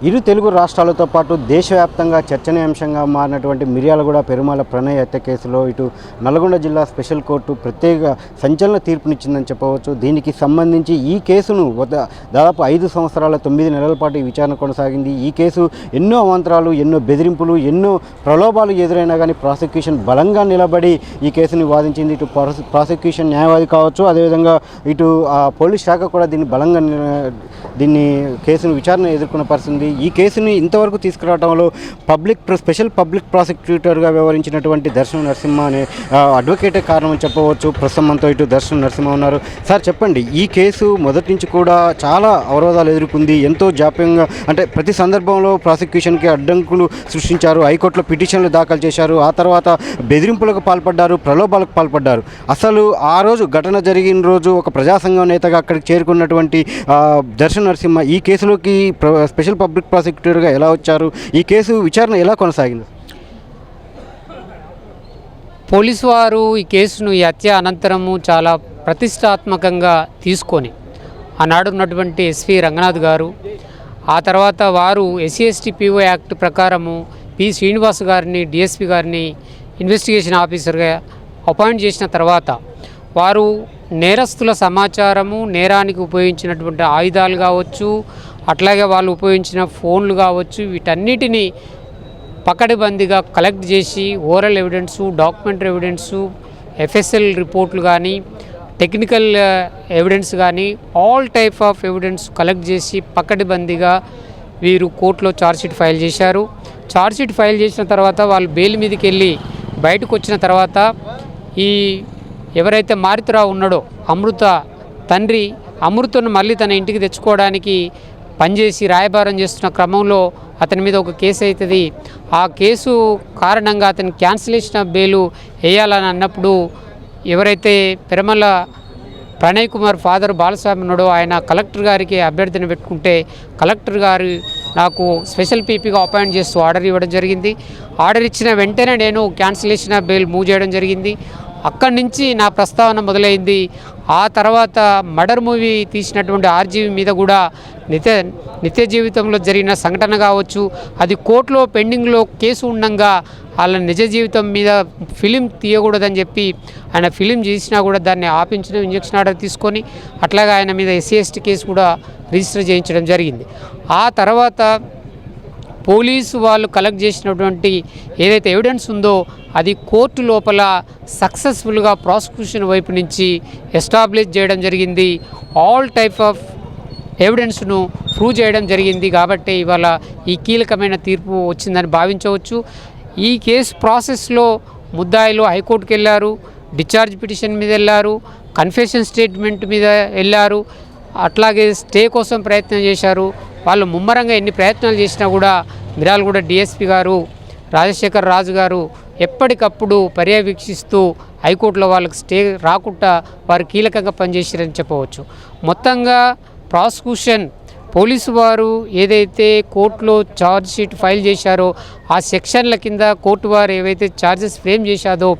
ఇరు తెలుగు రాష్ట్రాలతో పాటు దేశవ్యాప్తంగా చర్చనీయాంశంగా మారినటువంటి మిర్యాలగూడ పెరుమాల ప్రణయ్ హత్య కేసులో ఇటు నల్గొండ జిల్లా స్పెషల్ కోర్టు ప్రత్యేక సంచలన తీర్పునిచ్చిందని చెప్పవచ్చు. దీనికి సంబంధించి ఈ కేసును దాదాపు ఐదు సంవత్సరాల తొమ్మిది నెలల పాటు విచారణ కొనసాగింది. ఈ కేసు ఎన్నో అవాంతరాలు ఎన్నో బెదిరింపులు ఎన్నో ప్రలోభాలు ఎదురైనా కానీ ప్రాసిక్యూషన్ బలంగా నిలబడి ఈ కేసుని వాదించింది. ఇటు ప్రాసిక్యూషన్ న్యాయవాది కావచ్చు అదేవిధంగా ఇటు ఆ, పోలీస్ శాఖ కూడా దీన్ని బలంగా దీన్ని కేసును విచారణ ఎదుర్కొన్న పరిస్థితి ఈ కేసుని ఇంతవరకు తీసుకురావడంలో పబ్లిక్ ప్ర- స్పెషల్ పబ్లిక్ ప్రాసిక్యూటర్గా వ్యవహరించినటువంటి దర్శనం నరసింహ అనే ఆ, అడ్వకేటే కారణం చెప్పవచ్చు. ప్రస్తుతం మనతో ఇటు దర్శనం నరసింహ ఉన్నారు. సార్ చెప్పండి. ఈ కేసు మొదటి నుంచి కూడా చాలా అవరోధాలు ఎదుర్కొంది. ఎంతో జాప్యంగా అంటే ప్రతి సందర్భంలో ప్రాసిక్యూషన్కి అడ్డంకులు సృష్టించారు. హైకోర్టులో పిటిషన్లు దాఖలు చేశారు. ఆ తర్వాత బెదిరింపులకు పాల్పడ్డారు. ప్రలోభాలకు పాల్పడ్డారు. అసలు ఆ రోజు ఘటన జరిగిన రోజు ఒక ప్రజాసంఘం నేతగా అక్కడికి చేరుకున్నటువంటి దర్శన నరసింహ ఈ కేసులోకి స్పెషల్ పబ్లిక్ ప్రాసిక్యూటర్గా ఎలా వచ్చారు? ఈ కేసు విచారణ ఎలా కొనసాగింది? పోలీసు వారు ఈ కేసును ఈ హత్య అనంతరము చాలా ప్రతిష్టాత్మకంగా తీసుకొని ఆనాడు ఉన్నటువంటి ఎస్వి రంగనాథ్ గారు ఆ తర్వాత వారు ఎస్సీ ఎస్టీ పీఓ యాక్ట్ ప్రకారము పి శ్రీనివాస్ గారిని డిఎస్పి గారిని ఇన్వెస్టిగేషన్ ఆఫీసర్గా అపాయింట్ చేసిన తర్వాత వారు నేరస్తుల సమాచారము నేరానికి ఉపయోగించినటువంటి ఆయుధాలు కావచ్చు అట్లాగే వాళ్ళు ఉపయోగించిన ఫోన్లు కావచ్చు వీటన్నిటినీ పకడ్బందీగా కలెక్ట్ చేసి oral evidence documentary evidence FSL రిపోర్ట్లు కానీ టెక్నికల్ ఎవిడెన్స్ కానీ all type of evidence collect చేసి పకడ్బందీగా వీరు కోర్టులో ఛార్జ్షీట్ ఫైల్ చేశారు. ఛార్జ్షీట్ ఫైల్ చేసిన తర్వాత వాళ్ళు బెయిల్ మీదకి వెళ్ళి బయటకు వచ్చిన తర్వాత ఈ ఎవరైతే మారుతిరావు ఉన్నాడో అమృత తండ్రి అమృతను మళ్ళీ తన ఇంటికి తెచ్చుకోవడానికి పనిచేసి రాయబారం చేస్తున్న క్రమంలో అతని మీద ఒక కేసు అవుతుంది. ఆ కేసు కారణంగా అతని క్యాన్సిలేషన్ ఆఫ్ బెయిలు వేయాలని అన్నప్పుడు ఎవరైతే పెరమల ప్రణయ్ కుమార్ ఫాదర్ బాలస్వామి ఉన్నాడో ఆయన కలెక్టర్ గారికి అభ్యర్థన పెట్టుకుంటే కలెక్టర్ గారు నాకు స్పెషల్ పీపీగా అపాయింట్ చేస్తూ ఆర్డర్ ఇవ్వడం జరిగింది. ఆర్డర్ ఇచ్చిన వెంటనే నేను క్యాన్సిలేషన్ ఆఫ్ బెయిల్ మూవ్ చేయడం జరిగింది. అక్కడి నుంచి నా ప్రస్తావన మొదలైంది. ఆ తర్వాత మర్డర్ మూవీ తీసినటువంటి ఆర్జీవి మీద కూడా నిత్య నిత్య జీవితంలో జరిగిన సంఘటన కావచ్చు అది కోర్టులో పెండింగ్లో కేసు ఉండంగా వాళ్ళ నిజ జీవితం మీద ఫిలిం తీయకూడదని చెప్పి ఆయన ఫిలిం చేసినా కూడా దాన్ని ఆపించడం ఇంజక్షన్ ఆర్డర్ తీసుకొని అట్లాగే ఆయన మీద ఎస్సీ ఎస్టీ కేసు కూడా రిజిస్టర్ చేయించడం జరిగింది. ఆ తర్వాత పోలీసు వాళ్ళు కలెక్ట్ చేసినటువంటి ఏదైతే ఎవిడెన్స్ ఉందో అది కోర్టు లోపల సక్సెస్ఫుల్గా ప్రాసిక్యూషన్ వైపు నుంచి ఎస్టాబ్లిష్ చేయడం జరిగింది. ఆల్ టైప్ ఆఫ్ ఎవిడెన్స్ను ప్రూవ్ చేయడం జరిగింది కాబట్టి ఇవాళ ఈ కీలకమైన తీర్పు వచ్చిందని భావించవచ్చు. ఈ కేసు ప్రాసెస్లో ముద్దాయిలు హైకోర్టుకి వెళ్ళారు డిశ్చార్జ్ పిటిషన్ మీద వెళ్ళారు కన్ఫెషన్ స్టేట్మెంట్ మీద వెళ్ళారు అట్లాగే స్టే కోసం ప్రయత్నం చేశారు. వాళ్ళు ముమ్మరంగా ఎన్ని ప్రయత్నాలు చేసినా కూడా మిరాలగూడ డిఎస్పి గారు రాజశేఖర్ రాజు గారు ఎప్పటికప్పుడు పర్యవేక్షిస్తూ హైకోర్టులో వాళ్ళకి స్టే రాకుండా వారు కీలకంగా పనిచేశారని చెప్పవచ్చు. మొత్తంగా ప్రాసిక్యూషన్ పోలీసు వారు ఏదైతే కోర్టులో ఛార్జ్ షీట్ ఫైల్ చేశారో ఆ సెక్షన్ల కింద కోర్టు వారు ఏవైతే ఛార్జెస్ ఫ్రేమ్ చేశాదో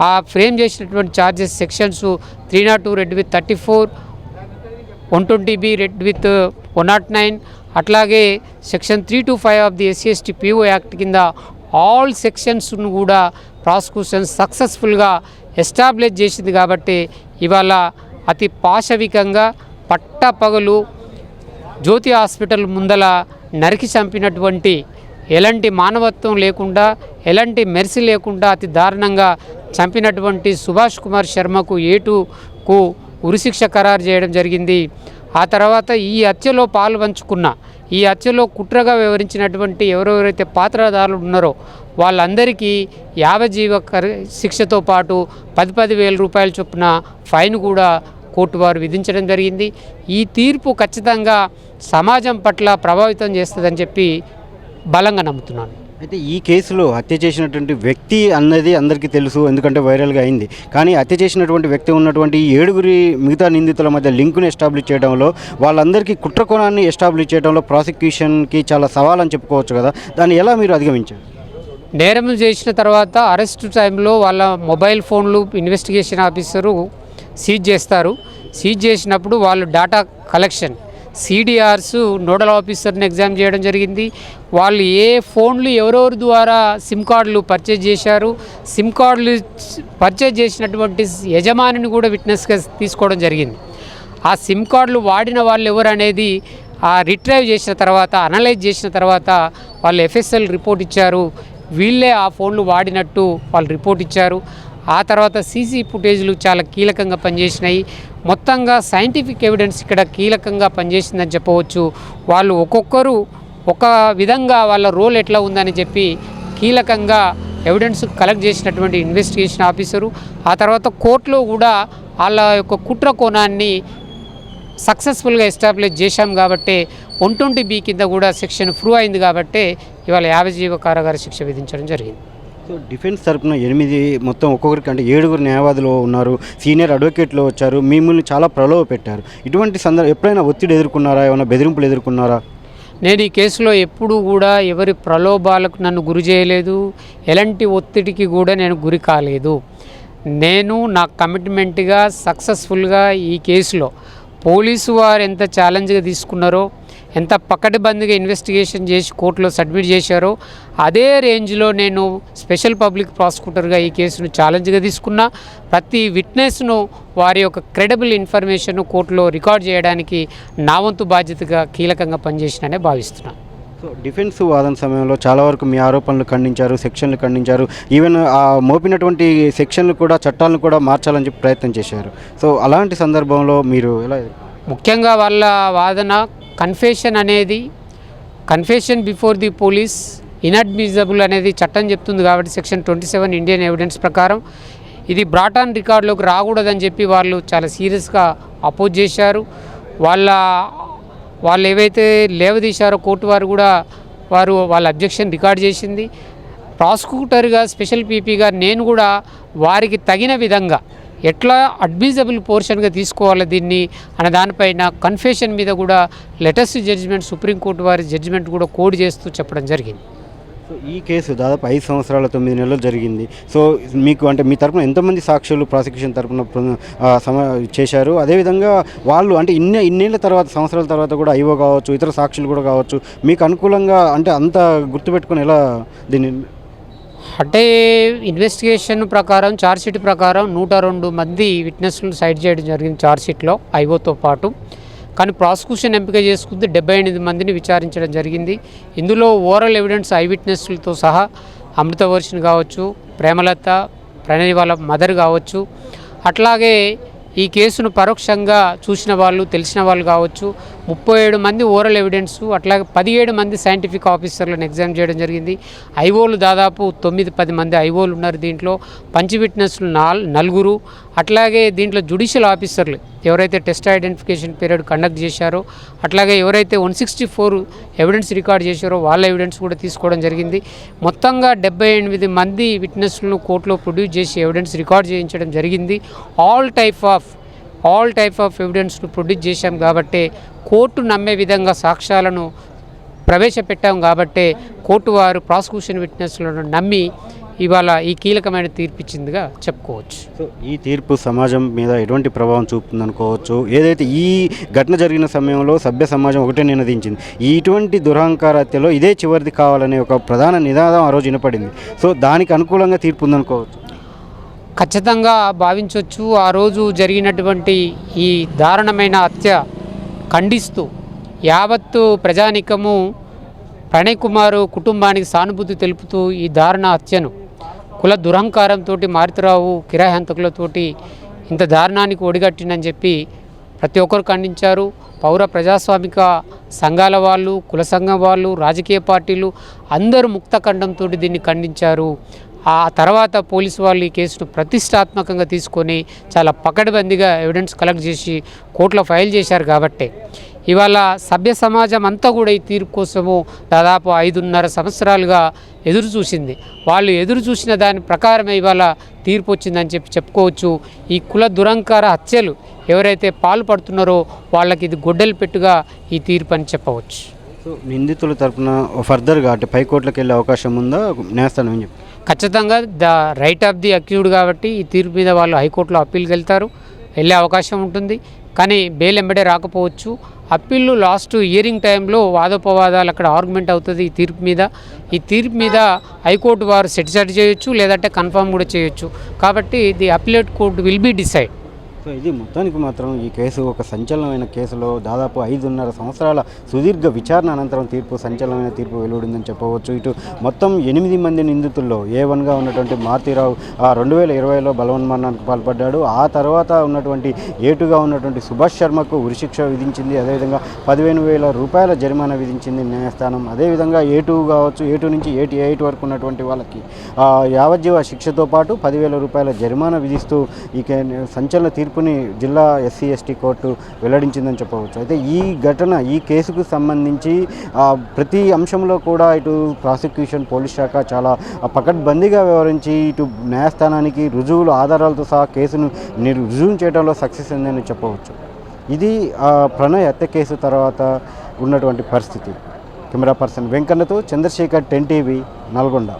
ఆ ఫ్రేమ్ చేసినటువంటి charges sections three not two read with thirty four one twenty B read with one not nine అట్లాగే section three two five of the SC ST PO act కింద all సెక్షన్స్ను కూడా prosecution సక్సెస్ఫుల్గా establish చేసింది కాబట్టి ఇవాళ అతి పాశవికంగా పట్టపగలు జ్యోతి హాస్పిటల్ ముందల నరికి చంపినటువంటి ఎలాంటి మానవత్వం లేకుండా ఎలాంటి మెరిసి లేకుండా అతి దారుణంగా చంపినటువంటి సుభాష్ కుమార్ శర్మకు ఏటుకు ఉరిశిక్ష ఖరారు చేయడం జరిగింది. ఆ తర్వాత ఈ హత్యలో పాలు పంచుకున్న ఈ హత్యలో కుట్రగా వివరించినటువంటి ఎవరెవరైతే పాత్రధారులు ఉన్నారో వాళ్ళందరికీ యావజీవ శిక్షతో పాటు పది పది వేల రూపాయల చొప్పున ఫైన్ కూడా కోర్టు వారు విధించడం జరిగింది. ఈ తీర్పు ఖచ్చితంగా సమాజం పట్ల ప్రభావితం చేస్తుందని చెప్పి బలంగా నమ్ముతున్నాను. అయితే ఈ కేసులో హత్య చేసినటువంటి వ్యక్తి అన్నది అందరికీ తెలుసు ఎందుకంటే వైరల్గా అయింది. కానీ హత్య చేసినటువంటి వ్యక్తి ఉన్నటువంటి ఈ ఏడుగురి మిగతా నిందితుల మధ్య లింకును ఎస్టాబ్లిష్ చేయడంలో వాళ్ళందరికీ కుట్రకోణాన్ని ఎస్టాబ్లిష్ చేయడంలో ప్రాసిక్యూషన్కి చాలా సవాల్ అని చెప్పుకోవచ్చు కదా. దాన్ని ఎలా మీరు అధిగమించారు? నేరం చేసిన తర్వాత అరెస్ట్ టైంలో వాళ్ళ మొబైల్ ఫోన్లు ఇన్వెస్టిగేషన్ ఆఫీసరు సీజ్ చేస్తారు. సీజ్ చేసినప్పుడు వాళ్ళు డేటా కలెక్షన్ సిడిఆర్స్ నోడల్ ఆఫీసర్ని ఎగ్జామ్ చేయడం జరిగింది. వాళ్ళు ఏ ఫోన్లు ఎవరెవరి ద్వారా సిమ్ కార్డులు పర్చేజ్ చేశారు సిమ్ కార్డులు పర్చేజ్ చేసినటువంటి యజమానిని కూడా విట్నెస్గా తీసుకోవడం జరిగింది. ఆ సిమ్ కార్డులు వాడిన వాళ్ళు ఎవరు అనేది ఆ రిట్రైవ్ చేసిన తర్వాత అనలైజ్ చేసిన తర్వాత వాళ్ళు ఎఫ్ఎస్ఎల్ రిపోర్ట్ ఇచ్చారు. వీళ్ళే ఆ ఫోన్లు వాడినట్టు వాళ్ళు రిపోర్ట్ ఇచ్చారు. ఆ తర్వాత సీసీ ఫుటేజ్లు చాలా కీలకంగా పనిచేసినాయి. మొత్తంగా సైంటిఫిక్ ఎవిడెన్స్ ఇక్కడ కీలకంగా పనిచేసిందని చెప్పవచ్చు. వాళ్ళు ఒక్కొక్కరు ఒక విధంగా వాళ్ళ రోల్ ఎట్లా ఉందని చెప్పి కీలకంగా ఎవిడెన్స్ కలెక్ట్ చేసినటువంటి ఇన్వెస్టిగేషన్ ఆఫీసరు. ఆ తర్వాత కోర్టులో కూడా వాళ్ళ యొక్క కుట్ర కోణాన్ని సక్సెస్ఫుల్గా ఎస్టాబ్లిష్ చేశాం కాబట్టి వన్ ట్వంటీ బి కింద కూడా సెక్షన్ ప్రూవ్ అయింది కాబట్టి ఇవాళ యాభజీవ కారాగార శిక్ష విధించడం జరిగింది. సో డిఫెన్స్ తరపున ఎనిమిది మొత్తం ఒక్కొక్కరికి అంటే ఏడుగురు న్యాయవాదులు ఉన్నారు సీనియర్ అడ్వకేట్లు వచ్చారు మిమ్మల్ని చాలా ప్రలోభ పెట్టారు. ఇటువంటి సందర్భం ఎప్పుడైనా ఒత్తిడి ఎదుర్కొన్నారా? ఏమైనా బెదిరింపులు ఎదుర్కొన్నారా? నేను ఈ కేసులో ఎప్పుడూ కూడా ఎవరి ప్రలోభాలకు నన్ను గురి చేయలేదు. ఎలాంటి ఒత్తిడికి కూడా నేను గురి కాలేదు. నేను నా కమిట్మెంట్గా సక్సెస్ఫుల్గా ఈ కేసులో పోలీసు వారు ఎంత ఛాలెంజ్గా తీసుకున్నారో ఎంత పకడ్బందీగా ఇన్వెస్టిగేషన్ చేసి కోర్టులో సబ్మిట్ చేశారో అదే రేంజ్లో నేను స్పెషల్ పబ్లిక్ ప్రాసిక్యూటర్గా ఈ కేసును ఛాలెంజ్గా తీసుకున్నా. ప్రతి విట్నెస్ను వారి యొక్క క్రెడిబుల్ ఇన్ఫర్మేషన్ కోర్టులో రికార్డ్ చేయడానికి నా వంతు బాధ్యతగా కీలకంగా పనిచేసిననే భావిస్తున్నాను సో డిఫెన్స్ వాదన సమయంలో చాలా వరకు మీ ఆరోపణలు ఖండించారు సెక్షన్లు ఖండించారు. ఈవెన్ ఆ మోపినటువంటి సెక్షన్లు కూడా చట్టాలను కూడా మార్చాలని చెప్పి ప్రయత్నం చేశారు. సో అలాంటి సందర్భంలో మీరు ఎలా ముఖ్యంగా వాళ్ళ వాదన కన్ఫెషన్ అనేది confession before the police inadmissible అనేది చట్టం చెప్తుంది కాబట్టి section twenty seven Indian evidence ప్రకారం ఇది బ్రాటాన్ రికార్డులోకి రాకూడదని చెప్పి వాళ్ళు చాలా సీరియస్గా అపోజ్ చేశారు. వాళ్ళ వాళ్ళు ఏవైతే లేవదీశారో కోర్టు వారు కూడా వారు వాళ్ళ అబ్జెక్షన్ రికార్డ్ చేసింది. ప్రాసిక్యూటర్గా స్పెషల్ పీపీగా నేను కూడా వారికి తగిన విధంగా ఎట్లా అడ్మిజబుల్ పోర్షన్గా తీసుకోవాలి దీన్ని అనే దానిపైన కన్ఫెషన్ మీద కూడా లేటెస్ట్ జడ్జిమెంట్ సుప్రీంకోర్టు వారి జడ్జిమెంట్ కూడా కోడ్ చేస్తూ చెప్పడం జరిగింది. సో ఈ కేసు దాదాపు ఐదు సంవత్సరాల తొమ్మిది నెలలు జరిగింది. సో మీకు అంటే మీ తరపున ఎంతమంది సాక్షులు ప్రాసిక్యూషన్ తరపున సమ చేశారు? అదేవిధంగా వాళ్ళు అంటే ఇన్ని ఇన్నేళ్ళ తర్వాత సంవత్సరాల తర్వాత కూడా ఐవో కావచ్చు ఇతర సాక్షులు కూడా కావచ్చు మీకు అనుకూలంగా అంటే అంత గుర్తుపెట్టుకుని ఎలా దీన్ని అంటే ఇన్వెస్టిగేషన్ ప్రకారం ఛార్జ్షీట్ ప్రకారం నూట రెండు మంది విట్నెస్లు సైడ్ చేయడం జరిగింది ఛార్జ్షీట్లో ఐఓతో పాటు. కానీ ప్రాసిక్యూషన్ ఎంపిక చేసుకుంది డెబ్బై ఎనిమిది మందిని విచారించడం జరిగింది. ఇందులో ఓరల్ ఎవిడెన్స్ ఐ విట్నెస్లతో సహా అమృతవర్షిని కావచ్చు ప్రేమలత ప్రణయ్ వాళ్ళ మదర్ కావచ్చు. అట్లాగే ఈ కేసును పరోక్షంగా చూసిన వాళ్ళు తెలిసిన వాళ్ళు కావచ్చు. ముప్పై ఏడు మంది ఓరల్ ఎవిడెన్స్ అట్లాగే పదిహేడు మంది సైంటిఫిక్ ఆఫీసర్లను ఎగ్జామ్ చేయడం జరిగింది. ఐఓలు దాదాపు తొమ్మిది పది మంది ఐఓలు ఉన్నారు దీంట్లో. పంచి విట్నెస్లు నాల్ నలుగురు. అట్లాగే దీంట్లో జ్యుడిషియల్ ఆఫీసర్లు ఎవరైతే టెస్ట్ ఐడెంటిఫికేషన్ పీరియడ్ కండక్ట్ చేశారో అట్లాగే ఎవరైతే one sixty four evidence record చేశారో వాళ్ళ ఎవిడెన్స్ కూడా తీసుకోవడం జరిగింది. మొత్తంగా డెబ్బై ఎనిమిది మంది విట్నెస్లను కోర్టులో ప్రొడ్యూస్ చేసి ఎవిడెన్స్ రికార్డ్ చేయించడం జరిగింది. All type of all type of ఎవిడెన్స్ను produce చేశాం కాబట్టి కోర్టు నమ్మే విధంగా సాక్ష్యాలను ప్రవేశపెట్టాం కాబట్టి కోర్టు వారు ప్రాసిక్యూషన్ విట్నెస్లను నమ్మి ఇవాళ ఈ కీలకమైన తీర్పిచ్చిందిగా చెప్పుకోవచ్చు. సో ఈ తీర్పు సమాజం మీద ఎటువంటి ప్రభావం చూపుతుంది అనుకోవచ్చు ఏదైతే ఈ ఘటన జరిగిన సమయంలో సభ్య సమాజం ఒకటే నినదించింది ఇటువంటి దురహంకార హత్యలో ఇదే చివరిది కావాలనే ఒక ప్రధాన నినాదం ఆ రోజు వినపడింది. సో దానికి అనుకూలంగా తీర్పు ఉందనుకోవచ్చు ఖచ్చితంగా భావించవచ్చు ఆ రోజు జరిగినటువంటి ఈ దారుణమైన హత్య ఖండిస్తూ యావత్తు ప్రజానికము ప్రణయ్ కుమారు కుటుంబానికి సానుభూతి తెలుపుతూ ఈ దారుణ హత్యను కుల దురహంకారంతో మారుతిరావు కిరాయి హంతకులతోటి ఇంత దారుణానికి ఒడిగట్టిందని చెప్పి ప్రతి ఒక్కరు ఖండించారు. పౌర ప్రజాస్వామిక సంఘాల వాళ్ళు కుల సంఘం వాళ్ళు రాజకీయ పార్టీలు అందరూ ముక్తఖండంతో దీన్ని ఖండించారు. ఆ తర్వాత పోలీసు వాళ్ళు ఈ కేసును ప్రతిష్టాత్మకంగా తీసుకొని చాలా పకడ్బందీగా ఎవిడెన్స్ కలెక్ట్ చేసి కోర్టులో ఫైల్ చేశారు కాబట్టి. ఇవాళ సభ్య సమాజం అంతా కూడా ఈ తీర్పు కోసము దాదాపు ఐదున్నర సంవత్సరాలుగా ఎదురు చూసింది. వాళ్ళు ఎదురు చూసిన దాని ప్రకారమే ఇవాళ తీర్పు వచ్చిందని చెప్పి చెప్పుకోవచ్చు. ఈ కుల దురంకార హత్యలు ఎవరైతే పాల్పడుతున్నారో వాళ్ళకి ఇది గొడ్డలు పెట్టుగా ఈ తీర్పు అని చెప్పవచ్చు. సో నిందితుల తరపున ఫర్దర్గా అంటే పైకోట్లకు వెళ్ళే అవకాశం ఉందా? నేస్తాను అని చెప్పి ఖచ్చితంగా the right of the accused కాబట్టి ఈ తీర్పు మీద వాళ్ళు హైకోర్టులో అప్పీల్కి వెళ్తారు. వెళ్ళే అవకాశం ఉంటుంది. కానీ బెయిల్ ఎంబడే రాకపోవచ్చు. అప్పీళ్ళు లాస్ట్ హియరింగ్ టైంలో వాదోపవాదాలు అక్కడ ఆర్గ్యుమెంట్ అవుతుంది ఈ తీర్పు మీద. ఈ తీర్పు మీద హైకోర్టు వారు సెటిసైడ్ చేయొచ్చు లేదంటే కన్ఫర్మ్ కూడా చేయొచ్చు. కాబట్టి the appellate court will be decide. So ఇది మొత్తానికి మాత్రం ఈ కేసు ఒక సంచలనమైన కేసులో దాదాపు ఐదున్నర సంవత్సరాల సుదీర్ఘ విచారణ అనంతరం తీర్పు సంచలనమైన తీర్పు వెలువడిందని చెప్పవచ్చు. ఇటు మొత్తం ఎనిమిది మంది నిందితుల్లో ఏ వన్గా ఉన్నటువంటి మారుతిరావు ఆ రెండు వేల ఇరవైలో బలవన్మరణానికి పాల్పడ్డాడు. ఆ తర్వాత ఉన్నటువంటి ఏటుగా ఉన్నటువంటి సుభాష్ శర్మకు ఉరిశిక్ష విధించింది. అదేవిధంగా పదిహేను వేల రూపాయల జరిమానా విధించింది న్యాయస్థానం. అదేవిధంగా ఏ టూ కావచ్చు ఏ టూ నుంచి ఏటి ఎయిట్ వరకు ఉన్నటువంటి వాళ్ళకి యావజ్జీవ శిక్షతో పాటు పదివేల రూపాయల జరిమానా విధిస్తూ ఈ కే- సంచలన తీర్పుని జిల్లా ఎస్సీ ఎస్టీ కోర్టు వెల్లడించిందని చెప్పవచ్చు. అయితే ఈ ఘటన ఈ కేసుకు సంబంధించి ప్రతి అంశంలో కూడా ఇటు ప్రాసిక్యూషన్ పోలీస్ శాఖ చాలా పకడ్బందీగా వ్యవహరించి ఇటు న్యాయస్థానానికి రుజువులు ఆధారాలతో సహా కేసును రుజువు చేయడంలో సక్సెస్ అయిందని చెప్పవచ్చు. ఇది ఆ, ప్రణయ్ హత్య కేసు తర్వాత ఉన్నటువంటి పరిస్థితి. కెమెరా పర్సన్ వెంకన్నతో చంద్రశేఖర్ టెన్ టీవీ నల్గొండ.